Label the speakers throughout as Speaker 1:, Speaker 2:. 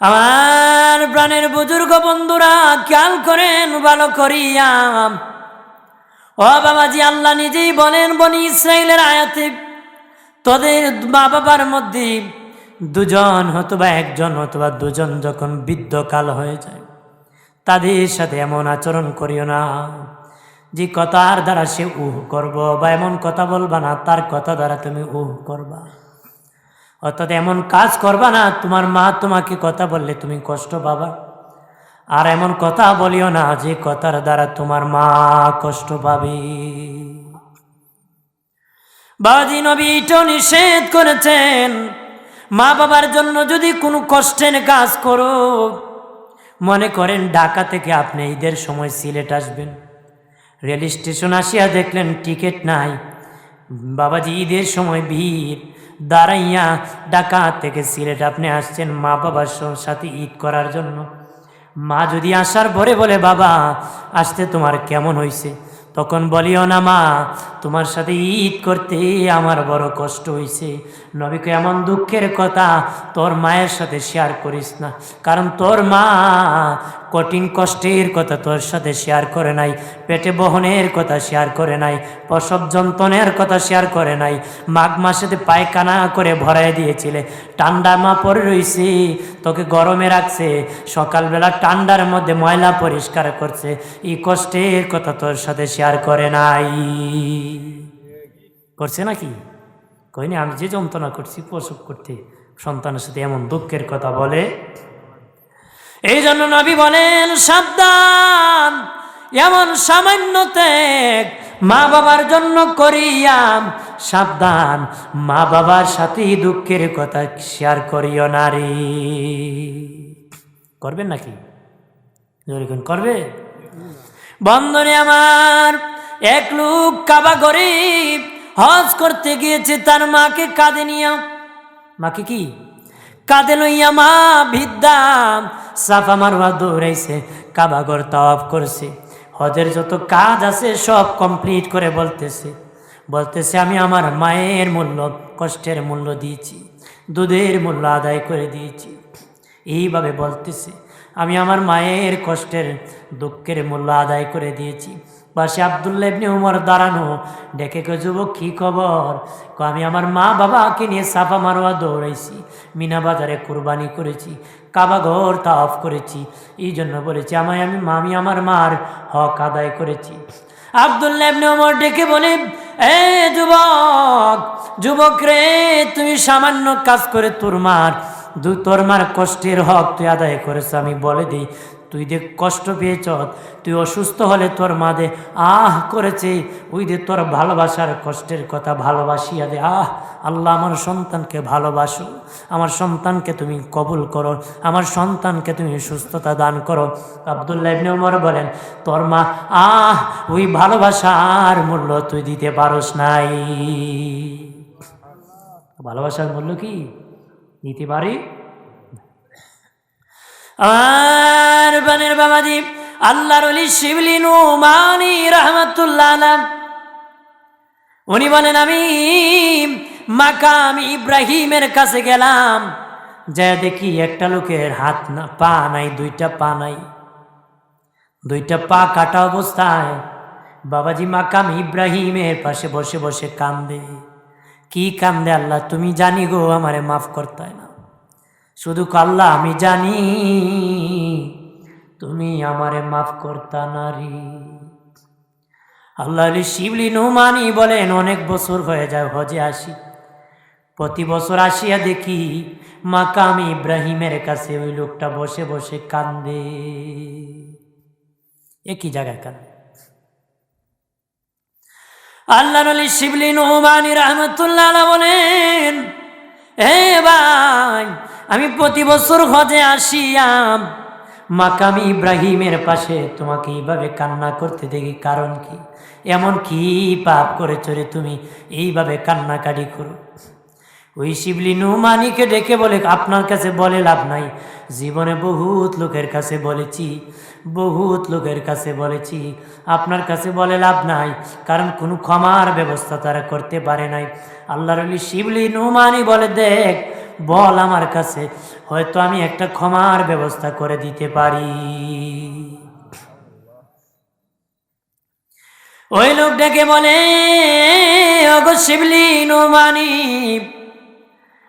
Speaker 1: আমার প্রাণের বুজুর্গ বন্ধুরা, খেয়াল করেন, ভালো করিয়া। ও বাবাজি, আল্লাহ নিজেই বলেন, বনি ইসরায়েলের আয়াতে, তোদের মা বাবার মধ্যে দুজন অথবা একজন অথবা দুজন যখন বৃদ্ধকাল হয়ে যায়, তাদের সাথে এমন আচরণ করিও না। যে কথার দ্বারা সে উহ করব বা এমন কথা বলবা না, তার কথা দ্বারা তুমি উহ করবা। অর্থাৎ এমন কাজ করবা না, তোমার মা তোমাকে কথা বললে, তুমি কষ্ট পাবা। আর এমন কথা বলিও না যে কথার দ্বারা তোমার মা কষ্ট পাবে। বাজি নবী নিষেধ করেছেন, মা বাবার জন্য যদি কোনো কষ্টের কাজ করো, মনে করেন ঢাকা থেকে আপনি ঈদের সময় সিলেট আসবেন। রেল স্টেশন আসিয়া দেখলেন টিকিট নাই। বাবাজি ঈদের সময় ভিড় দাঁড়াইয়া ঢাকা থেকে সিলেট আপনি আসছেন মা বাবার সাথে ঈদ করার জন্য। মা যদি আসার পরে বলে, বাবা, আসতে তোমার কেমন হয়েছে তখন বলিও না, মা তোমার সাথে ঈদ করতে আমার বড় কষ্ট হয়েছে নবীকে এমন দুঃখের কথা তোর মায়ের সাথে শেয়ার করিস না। কারণ তোর মা কঠিন কষ্টের কথা তোর সাথে শেয়ার করে নাই, পেটে বহনের কথা শেয়ার করে নাই, প্রসব যন্ত্রণের কথা শেয়ার করে নাই, মাঘ মাসেতে পায়খানা করে ভরাই দিয়েছিলে। ঠান্ডা মা পরে রইছে, তোকে গরমে রাখছে, সকালবেলা ঠান্ডার মধ্যে ময়লা পরিষ্কার করছে, এই কষ্টের কথা তোর সাথে শেয়ার করে নাই। করছে নাকি? কইনি, আমি যে যন্ত্রণা করছি, প্রসব করতে, সন্তানের সাথে এমন দুঃখের কথা বলে। এই জন্য নবী বলেন, সাবধান, এমন সামান্য ত্যাগ মা বাবার জন্য করিয়াম। সাবধান, মা বাবার সাথে দুঃখের কথা শেয়ার করিও নারী করবেন নাকি? করবে? বন্ধনে আমার এক লোক কাবা গরিব, হজ করতে গিয়েছে, তার মাকে কাঁদে নিয়ে। মাকে কি? কাঁদে লইয়া মা বিদ্যা, সাফা মারুয়া দৌড়াইছে কাবাগর তাওয়াফ করছে। হজের যত কাজ আছে, সব কমপ্লিট করে বলতেছে। বলতেছে, আমি আমার মায়ের মূল্য, কষ্টের মূল্য দিয়েছি, দুধের মূল্য আদায় করে দিয়েছি। এইভাবে বলতেছে, আমি আমার মায়ের কষ্টের, দুঃখের মূল্য আদায় করে দিয়েছি। পাশে আবদুল্লাহ ইবনে উমর দাঁড়ানো। ডেকে কে যুবক, কী খবর? আমি আমার মা বাবাকে নিয়ে সাফা মারোয়া দৌড়াইছি। মিনা বাজারে কুরবানি করেছি, কাবা ঘর তাফ করেছি। এই জন্য বলেছি, আমায় আমি আমি আমার মার হক আদায় করেছি। আবদুল্লাহ ইবনে উমর ডেকে বলে, এ যুবক যুবক রে, তুমি সামান্য কাজ করে তোর মার, দু তোর মার কষ্টের হক তুই আদায় করেছ, আমি বলে দিই। তুই যে কষ্ট পেয়েছ, তুই অসুস্থ হলে তোর মা দে আহ, করেছে। ওই দে তোর ভালোবাসার কষ্টের কথা ভালোবাসিয়া দে আহ, আল্লাহ আমার সন্তানকে ভালোবাসো। আমার সন্তানকে তুমি কবুল করো। আমার সন্তানকে তুমি সুস্থতা দান করো। আবদুল্লাহ ইবনে উমর বলেন, তোর মা, আহ, ওই ভালোবাসার মূল্য তুই দিতে পারস নাই। ভালোবাসার মূল্য কি? দিতে পারি? আর বানের বাবাজি, আল্লাহর অলি শিবলি নুমানি রহমতুল্লাহ আলাম। উনি বলেন, আমি মাকাম ইব্রাহিমের কাছে গেলাম। যা দেখি একটা লোকের হাত না, পা নাই, দুইটা পা নাই। দুইটা পা কাটা অবস্থায় বাবাজি মাকাম ইব্রাহিমের পাশে বসে বসে কান্দে। কি কান্দে আল্লাহ, তুমি জানি গো আমারে মাফ করতে না। শুধু কাল্লা, আমি জানি তুমি আমারে মাফ করতা নারী। আল্লাহ শিবলি নুমানি বলেন, অনেক বছর হয়ে যায় হজে আসি। প্রতি বছর আসিয়া দেখি মাকাম ইব্রাহিমের কাছে ওই লোকটা বসে বসে কান্দে। একই জায়গায় কান্দে। আল্লাহ নলি শিবলি নুমানি রহমতুল্লাহ বলেন, হে ভাই আমি প্রতি বছর হজে আসিয়াম। মাকামি ইব্রাহিমের পাশে তোমাকে এইভাবে কান্না করতে দেখি, কারণ কি? এমন কি পাপ করে চলে তুমি? এইভাবে কান্নাকাটি করো। ওই শিবলি নুমানিকে ডেকে বলে, আপনার কাছে বলে লাভ নাই। জীবনে বহুত লোকের কাছে বলেছি, বহুত লোকের কাছে বলেছি, আপনার কাছে বলে লাভ নাই। কারণ কোনো ক্ষমার ব্যবস্থা তারা করতে পারে নাই। আল্লাহর আলী শিবলি নুমানি বলে, দেখ বল আমার কাছে, হয়তো আমি একটা ক্ষমার ব্যবস্থা করে দিতে পারি। ওই লোক ডেকে বলে অগো শিবলি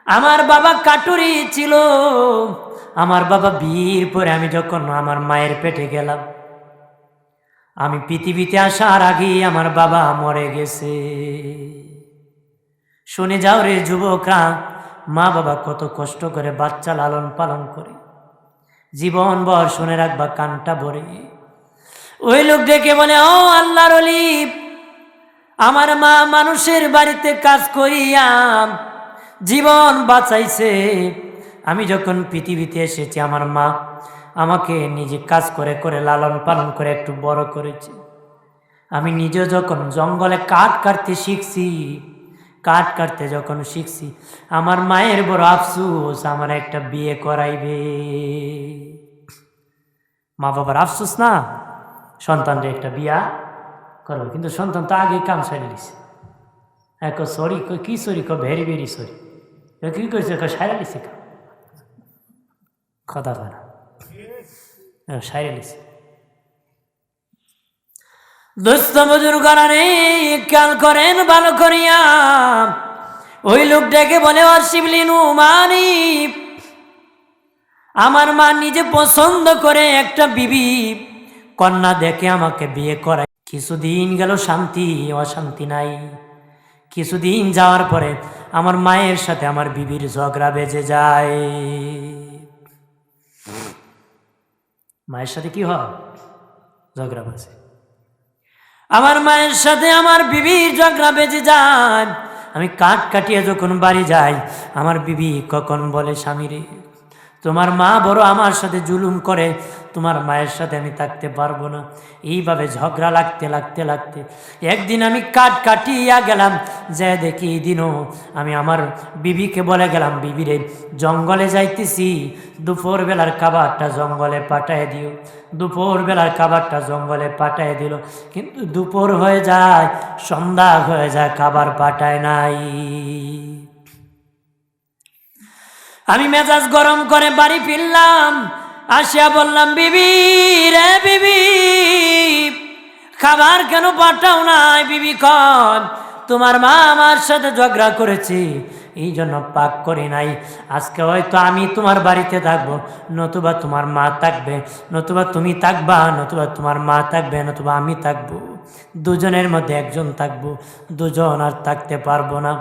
Speaker 1: আমার বাবা কাটুরি ছিল। আমার বাবা বীর পরে আমি যখন আমার মায়ের পেটে গেলাম, আমি পৃথিবীতে আসার আগেই আমার বাবা মরে গেছে। শুনে যাও রে যুবকরা মা বাবা কত কষ্ট করে বাচ্চা লালন পালন করে। জীবন ভর শুনে রাখবা, কানটা ভরে। ওই লোক ডেকে বলে, ও আল্লাহর অলি আমার মা মানুষের বাড়িতে কাজ করিয়া জীবন বাঁচাইছে। আমি যখন পৃথিবীতে এসেছি, আমার মা আমাকে নিজে কাজ করে করে, লালন পালন করে একটু বড় করেছে। আমি নিজে যখন জঙ্গলে কাঠ কাটতে শিখছি কাঠ কাটতে যখন শিখছি, আমার মায়ের বড় আফসুস, আমার একটা বিয়ে করাইবে। মা বাবার আফসুস না? সন্তানরে একটা বিয়া করব। কিন্তু সন্তান তো আগে কাম সারি দিছে এক সরি, কি সরি? ক ভেরি ভেরি সরি। কি করছে ক সারা কাম। কথা কয় না। সাইরে লিছে। দুস্থ বুজুর্গরা খেয়াল করেন ভালো করিয়া। ওই লোকটাকে বলে অশিবলিনু মানি আমার মা নিজে পছন্দ করে একটা বিবি। কন্যা দেখে আমাকে বিয়ে করায়। কিছুদিন গেল, শান্তি, অশান্তি নাই। কিছুদিন যাওয়ার পরে আমার মায়ের সাথে আমার বিবির ঝগড়া বেজে যায়। মায়ের সাথে কি হয়? ঝগড়া বাজে। আমার মায়ের সাথে আমার বিবির ঝগড়া বেজে যায়। আমি কাঠ কাটিয়ে যখন বাড়ি যাই, আমার বিবি কখন বলে স্বামীরে তোমার মা বড় আমার সাথে জুলুম করে তোমার মায়ের সাথে আমি থাকতে পারব না। এইভাবে ঝগড়া লাগতে লাগতে লাগতে। একদিন আমি কাঠ কাটিয়া গেলাম, যে দেখি এই দিনও আমি আমার বিবিকে বলে গেলাম বিবিরে জঙ্গলে যাইতেছি দুপুর বেলার খাবারটা জঙ্গলে পাঠায় দিও। দুপুর বেলার খাবারটা জঙ্গলে পাঠায় দিল, কিন্তু দুপুর হয়ে যায়, সন্ধ্যা হয়ে যায়, খাবার পাঠায় নাই। আমি মেজাজ গরম করে বাড়ি ফিরলাম আসিয়া বললাম, বিবি রে বিবি, খাবার কেন পাঠাও নাই? বিবি কন, তোমার মা আমার সাথে ঝগড়া করেছে, এই জন্য পাক করি নাই। আজকে হয়তো আমি তোমার বাড়িতে থাকব, নতুবা তোমার মা থাকবে, নতুবা তুমি থাকবা, নতুবা তোমার মা থাকবে, নতুবা আমি থাকব। দুজনের মধ্যে একজন থাকব, দুজন আর থাকতে পারব না।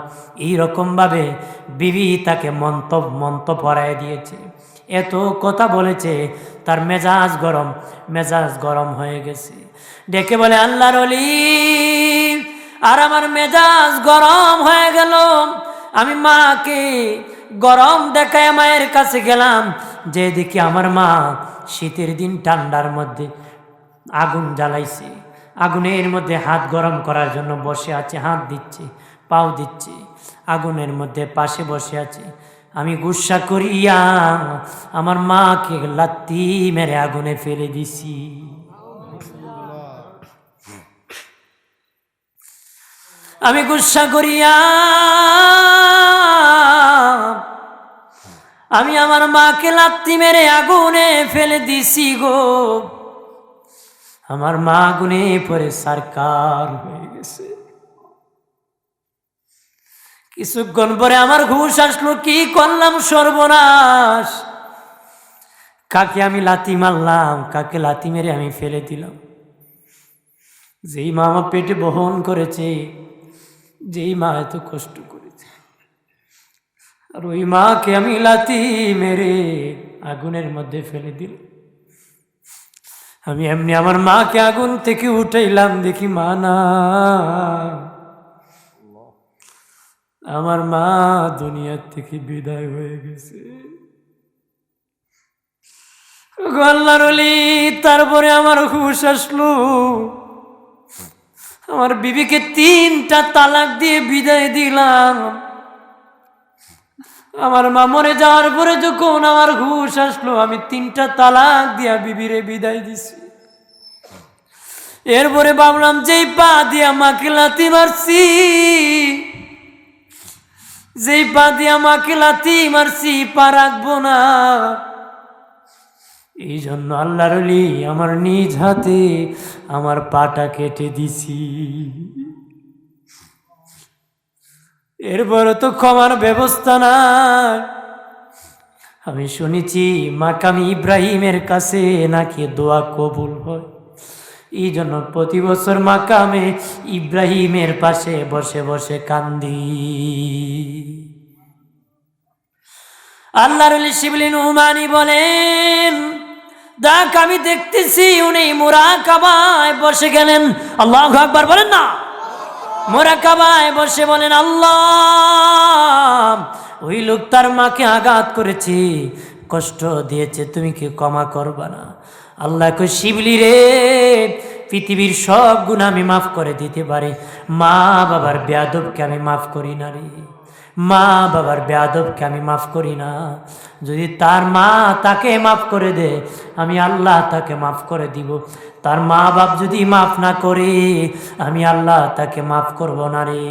Speaker 1: এই রকমভাবে বিবি তাকে মন্ত মন্ত পরায় দিয়েছে। এত কথা বলেছে, তার মেজাজ গরম মেজাজ গরম হয়ে গেছে। ডেকে বলে, আল্লাহর অলি আর আমার মেজাজ গরম হয়ে গেল। আমি মাকে গরম দেখায় মায়ের কাছে গেলাম। যে দেখি আমার মা শীতের দিন ঠান্ডার মধ্যে আগুন জ্বালাইছে। আগুনের মধ্যে হাত গরম করার জন্য বসে আছে, হাত দিচ্ছে, পাও দিচ্ছে। আগুনের মধ্যে পাশে বসে আছে। আমি গুসা করিয়া আমার মাকে লাত্তি মেরে আগুনে ফেলে দিছি। আমি গুসা করিয়া আমি আমার মাকে লাত্তি মেরে আগুনে ফেলে দিছি গো। আমার মা আগুনে পরে সরকার হয়ে গেছে। কিছুক্ষণ পরে আমার ঘুষ আসলো, কি করলাম সর্বনাশ? কাকে আমি লাতি মারলাম, কাকে লাতি মেরে আমি ফেলে দিলাম। যেই মা আমার পেটে বহন করেছে, যেই মা এত কষ্ট করেছে। আর ওই মাকে আমি লাতি মেরে আগুনের মধ্যে ফেলে দিলাম। আমি এমনি আমার মাকে আগুন থেকে উঠাইলাম, দেখি মা না আমার মা দুনিয়ার থেকে বিদায় হয়ে গেছে। আল্লাহর অলি তারপরে আমার হুশ আসলো। আমার বিবিকে তিনটা তালাক দিয়ে বিদায় দিলাম। আমার মা মরে যাওয়ার পরে যখন আমার ঘুষ আসলো, আমি তিনটা তালাক দিয়া বিবিরে বিদায় দিছি। এরপরে ভাবলাম, যেই পা দিয়া মাকে লাতি মারছি যেই পা দিয়ে আমাকে লাতি মারছি, পা রাখব না। এই জন্য আল্লাহ রলি আমার নিজ হাতে আমার পাটা কেটে দিছি। এরপরও তো ক্ষমার ব্যবস্থা নাই। আমি শুনেছি মাকামি ইব্রাহিমের কাছে নাকি দোয়া কবুল হয়। এই জন্য প্রতি বছর মাকামে ইব্রাহিমের পাশে বসে বসে কান্দি। আল্লাহর শিবলিন উমানি বলেন, দেখ, আমি দেখতেছি উনি মোরা কাবায় বসে গেলেন। আল্লাহ আকবার বলেন না। মোরা কাবায় বসে বলেন, আল্লাহ, ওই লোক তার মাকে আঘাত করেছে, কষ্ট দিয়েছে, তুমি কি ক্ষমা করবা না? আল্লাহ কই শিবলি রে, পৃথিবীর সব গুণ আমি মাফ করে দিতে পারি। মা বাবার বেয়াদবকে আমি মাফ করি না রে। মা বাবার বেয়াদবকে আমি মাফ করি না। যদি তার মা তাকে মাফ করে দে, আমি আল্লাহ তাকে মাফ করে দিব। তার মা বাপ যদি মাফ না করে, আমি আল্লাহ তাকে মাফ করব না রে।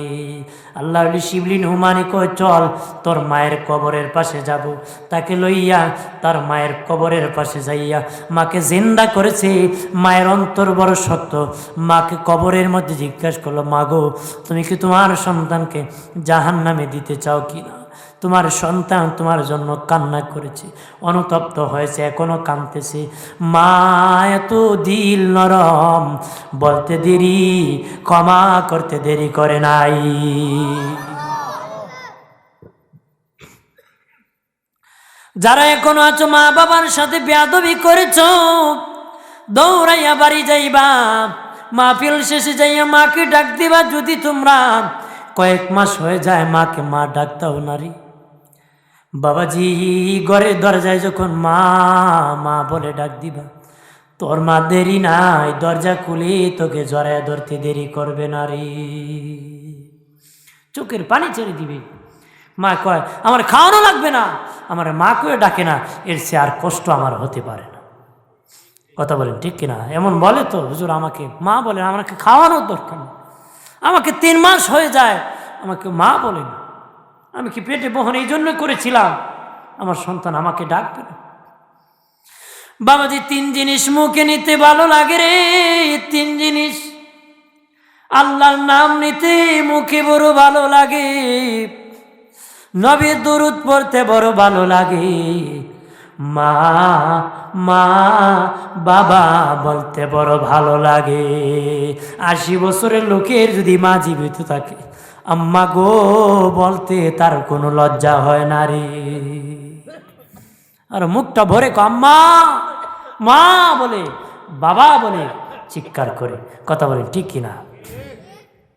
Speaker 1: আল্লাহ বলি শিবলিন হুমানি কয়, চল, তোর মায়ের কবরের পাশে যাব। তাকে লইয়া তার মায়ের কবরের পাশে যাইয়া মাকে জিন্দা করেছে। মায়ের অন্তর বড় শক্ত মাকে কবরের মধ্যে জিজ্ঞাসা করল মাগো তুমি কি তোমার সন্তানকে জাহান নামে দিতে চাও কি না? তোমার সন্তান তোমার জন্য কান্না করেছে, অনুতপ্ত হয়েছে, এখনও কাঁদতেছে। মা, এত দিল নরম, বলতে দেরি, ক্ষমা করতে দেরি করে নাই। যারা এখনও আছো, মা বাবার সাথে বেয়াদবি করেছ, দৌড়াইয়া বাড়ি যাইবা, মাহফিল শেষে যাইয়া মাকে ডাক দিবা যদি তোমরা। কয়েক মাস হয়ে যায়, মাকে মা ডাকতাও নারী বাবাজি ঘরে দরজায় যখন মা মা বলে ডাক দিবা, তোর মা দেরি নাই, দরজা খুলে, তোকে জড়ায় ধরতে দেরি করবে না রে। চোখের পানি ছেড়ে দিবে। মা কয়, আমার খাওয়ানো লাগবে না। আমার মা কয়ে ডাকে না, এর সে আর কষ্ট আমার হতে পারে না। কথা বলেন, ঠিক কিনা? এমন বলে তো, হুজুর আমাকে, মা বলেন আমাকে খাওয়ানোর দরকার আমাকে তিন মাস হয়ে যায়। আমাকে মা বলেন আমি কি পেটে বহন এই জন্য করেছিলাম? আমার সন্তান আমাকে ডাকবে না। বাবাজি, তিন জিনিস মুখে নিতে ভালো লাগে রে, তিন জিনিস। আল্লাহর নাম নিতে মুখে বড় ভালো লাগে, নবীর দরুদ পড়তে বড় ভালো লাগে। মা মা, বাবা বলতে বড় ভালো লাগে। আশি বছরের লোকের যদি মা জীবিত থাকে আম্মা গো, বলতে তার কোনো লজ্জা হয় না রে। আর মুখটা ভরে আম্মা। মা বলে, বাবা বলে, চিৎকার করে, কথা বলে, ঠিক কিনা?